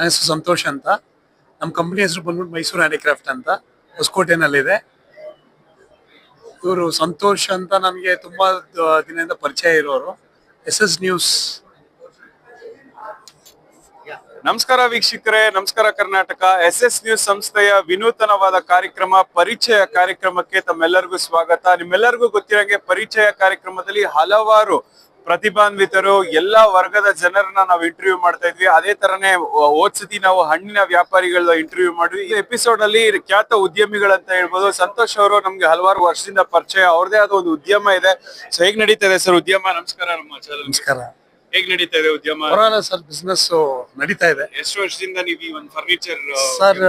ನನ್ನ ಹೆಸರು ಸಂತೋಷ್ ಅಂತ. ನಮ್ಮ ಕಂಪ್ನಿ ಹೆಸರು ಬಂದ್ಬಿಟ್ಟು ಮೈಸೂರು ಹ್ಯಾಂಡಿಕ್ರಾಫ್ಟ್ ಅಂತ. ಹೊಸಕೋಟೆನಲ್ಲಿದೆ. ಇವರು ಸಂತೋಷ್ ಅಂತ ನಮಗೆ ತುಂಬಾ ದಿನದಿಂದ ಪರಿಚಯ ಇರೋರು. S S news. ನಮಸ್ಕಾರ ವೀಕ್ಷಕರೇ. ನಮಸ್ಕಾರ ಕರ್ನಾಟಕ. ಎಸ್ ಎಸ್ ನ್ಯೂಸ್ ಸಂಸ್ಥೆಯ ವಿನೂತನವಾದ ಕಾರ್ಯಕ್ರಮ, ಪರಿಚಯ ಕಾರ್ಯಕ್ರಮಕ್ಕೆ ತಮ್ಮೆಲ್ಲರಿಗೂ ಸ್ವಾಗತ. ನಿಮ್ಮೆಲ್ಲರಿಗೂ ಗೊತ್ತಿರಂಗೆ ಪರಿಚಯ ಕಾರ್ಯಕ್ರಮದಲ್ಲಿ ಹಲವಾರು ಪ್ರತಿಭಾನ್ವಿತರು ಎಲ್ಲಾ ವರ್ಗದ ಜನರನ್ನ ನಾವು ಇಂಟರ್ವ್ಯೂ ಮಾಡ್ತಾ ಇದ್ವಿ. ಅದೇ ತರನೇ ಓದ್ಸತಿ ನಾವು ಹಣ್ಣಿನ ವ್ಯಾಪಾರಿಗಳ ಇಂಟರ್ವ್ಯೂ ಮಾಡಿದ್ವಿ. ಈ ಎಪಿಸೋಡ್ ಅಲ್ಲಿ ಖ್ಯಾತ ಉದ್ಯಮಿಗಳಂತ ಹೇಳ್ಬೋದು. ಸಂತೋಷ್ ಅವರು ನಮ್ಗೆ ಹಲವಾರು ವರ್ಷದಿಂದ ಪರಿಚಯ. ಅವ್ರದೇ ಆದ ಒಂದು ಉದ್ಯಮ ಇದೆ. ಸೊ ಹೇಗ್ ನಡೀತಾ ಇದೆ ಸರ್ ಉದ್ಯಮ? ನಮಸ್ಕಾರ ನಮ್ಮ ನಮಸ್ಕಾರ. ಹೇಗ್ ನಡೀತಾ ಇದೆ ಉದ್ಯಮ? ಪರವಾಗಿಲ್ಲ ಸರ್ ಬಿಸ್ನೆಸ್ ನಡೀತಾ ಇದೆ. ಎಷ್ಟು ವರ್ಷದಿಂದ ನೀವು ಈ ಒಂದು ಫರ್ನಿಚರ್ ಸರ್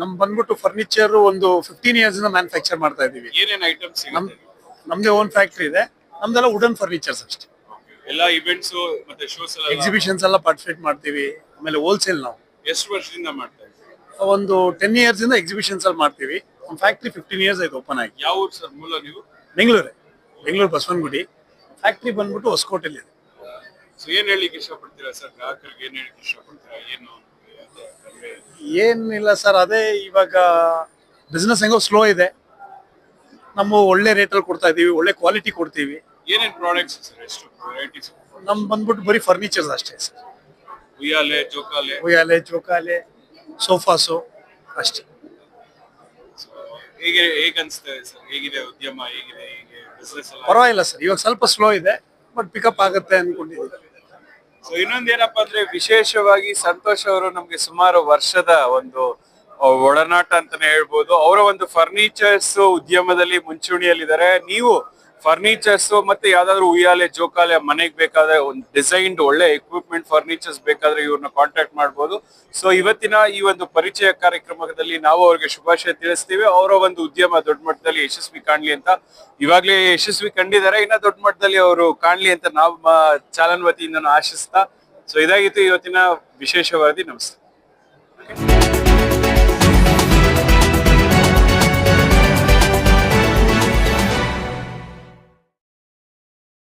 ನಮ್ ಬಂದ್ಬಿಟ್ಟು ಫರ್ನಿಚರ್ ಒಂದು ಫಿಫ್ಟೀನ್ ಇಯರ್ಸ್ ಇಂದ ಮ್ಯಾನುಫ್ಯಾಕ್ಚರ್ ಮಾಡ್ತಾ ಇದೀವಿ ಏನೇನು ಐಟಮ್ಸ್ ನಮ್ ನಮ್ದೇ ಓನ್ ಫ್ಯಾಕ್ಟ್ರಿ ಇದೆ. ನಮ್ದೆಲ್ಲ ವುಡನ್ ಫರ್ನಿಚರ್ಸ್ ಅಷ್ಟೇ. ಎಲ್ಲಾ ಇವೆಂಟ್ಸ್ ಮತ್ತೆ ಶೋಸ್ ಎಲ್ಲ ಎಕ್ಸಿಬಿಷನ್ಸ್ ಎಲ್ಲ ಪಾರ್ಟಿಸಿಪೇಟ್ ಮಾಡ್ತೀವಿ. ಆಮೇಲೆ ಹೋಲ್ಸೇಲ್ ನಾವು. ಎಷ್ಟು ವರ್ಷದಿಂದ ಮಾಡ್ತಾ ಇದ್ದೀವಿ ಒಂದು ಟೆನ್ ಇಯರ್ಸ್ ಇಂದ ಎಕ್ಸಿಬಿಷನ್ಸ್ ಅಲ್ಲಿ ಮಾಡ್ತೀವಿ. ನಮ್ಮ ಫ್ಯಾಕ್ಟ್ರಿ ಫಿಫ್ಟೀನ್ ಇಯರ್ಸ್ ಆಯ್ತು ಓಪನ್ ಆಗಿ. ಯಾವ ಊರು ಸರ್? ಮೂಲ ನೀವು? ಬೆಂಗಳೂರೇ. ಬೆಂಗಳೂರು ಬಸವನಗುಡಿ. ಫ್ಯಾಕ್ಟ್ರಿ ಬಂದ್ಬಿಟ್ಟು ಹೊಸಕೋಟೆಲಿ ಇದೆ. ಸೊ ಏನ್ ಹೇಳಿಕ್ಕೆ ಇಷ್ಟಪಡ್ತೀರಾ ಸರ್? ಗ್ರಾಹಕರಿಗೆ ಏನ್ ಹೇಳಿಕ್ಕೆ ಇಷ್ಟಪಡ್ತೀರಾ? ಏನು? ಏನಿಲ್ಲ ಸರ್ ಅದೇ ಇವಾಗ ಬಿಸ್ನೆಸ್ ಹೆಂಗೋ ಸ್ಲೋ ಇದೆ. ನಮ್ಮ ಒಳ್ಳೆ ರೇಟಲ್ಲಿ ಕೊಡ್ತಾ ಇದೀವಿ ಒಳ್ಳೆ ಕ್ವಾಲಿಟಿ ಕೊಡ್ತೀವಿ. ಏನೇನ್ ಪ್ರಾಡಕ್ಟ್ಸ್ ಸರ್ ಎಷ್ಟು ವೆರೈಟೀಸ್ ನಮ್ ಬಂದ್ಬಿಟ್ಟು ಬರೀ ಫರ್ನಿಚರ್ಸ್ ಅಷ್ಟೇ ಸರ್ ಉಯ್ಯಾಲೆ ಜೋಕಾಲೆ ಉಯ್ಯಾಲೆ ಸೋಫಾ ಸೋಫಾಸು ಅಷ್ಟೇ. ಹೇಗೆ ಹೇಗೆ ಅನ್ಸ್ತಾ ಇದೆ ಸರ್ ಹೇಗಿದೆ ಉದ್ಯಮ? ಹೇಗಿದೆ ಹೇಗೆ ಬಿಸ್ನೆಸ್ ಎಲ್ಲ? ಪರವಾಗಿಲ್ಲ ಸರ್ ಇವಾಗ ಸ್ವಲ್ಪ ಸ್ಲೋ ಇದೆ ಬಟ್ ಪಿಕಪ್ ಆಗುತ್ತೆ ಅನ್ಕೊಂಡಿದ್ದೀವಿ ಸೊ ಇನ್ನೊಂದೇನಪ್ಪ ಅಂದ್ರೆ ವಿಶೇಷವಾಗಿ ಸಂತೋಷ್ ಅವರು ನಮ್ಗೆ ಸುಮಾರು ವರ್ಷದ ಒಂದು ಆ, ಒಡನಾಟ ಅಂತಾನೆ ಹೇಳ್ಬೋದು. ಅವರ ಒಂದು ಫರ್ನಿಚರ್ಸ್ ಉದ್ಯಮದಲ್ಲಿ ಮುಂಚೂಣಿಯಲ್ಲಿದ್ದಾರೆ. ನೀವು ಫರ್ನಿಚರ್ಸ್ ಮತ್ತೆ ಯಾವ್ದಾದ್ರು ಉಯ್ಯಾಲೆ, ಜೋಕಾಲೆ ಮನೆಗೆ ಬೇಕಾದ್ರೆ ಒಂದು ಡಿಸೈನ್ಡ್ ಒಳ್ಳೆ ಎಕ್ವಿಪ್ಮೆಂಟ್ ಫರ್ನಿಚರ್ಸ್ ಬೇಕಾದ್ರೆ ಇವ್ರನ್ನ ಕಾಂಟ್ಯಾಕ್ಟ್ ಮಾಡ್ಬೋದು. ಸೊ ಇವತ್ತಿನ ಈ ಒಂದು ಪರಿಚಯ ಕಾರ್ಯಕ್ರಮದಲ್ಲಿ ನಾವು ಅವ್ರಿಗೆ ಶುಭಾಶಯ ತಿಳಿಸ್ತೀವಿ. ಅವರ ಒಂದು ಉದ್ಯಮ ದೊಡ್ಡ ಮಟ್ಟದಲ್ಲಿ ಯಶಸ್ವಿ ಕಾಣ್ಲಿ ಅಂತ. ಇವಾಗ್ಲೇ ಯಶಸ್ವಿ ಕಂಡಿದ್ದಾರೆ. ಇನ್ನ ದೊಡ್ಡ ಮಟ್ಟದಲ್ಲಿ ಅವರು ಕಾಣ್ಲಿ ಅಂತ ನಾವು ಚಾಲನ್ ವತಿಯಿಂದ ಆಶಿಸ್ತಾ. ಸೊ ಇದಾಗಿತ್ತು ಇವತ್ತಿನ ವಿಶೇಷ ವರದಿ. ನಮಸ್ತೆ.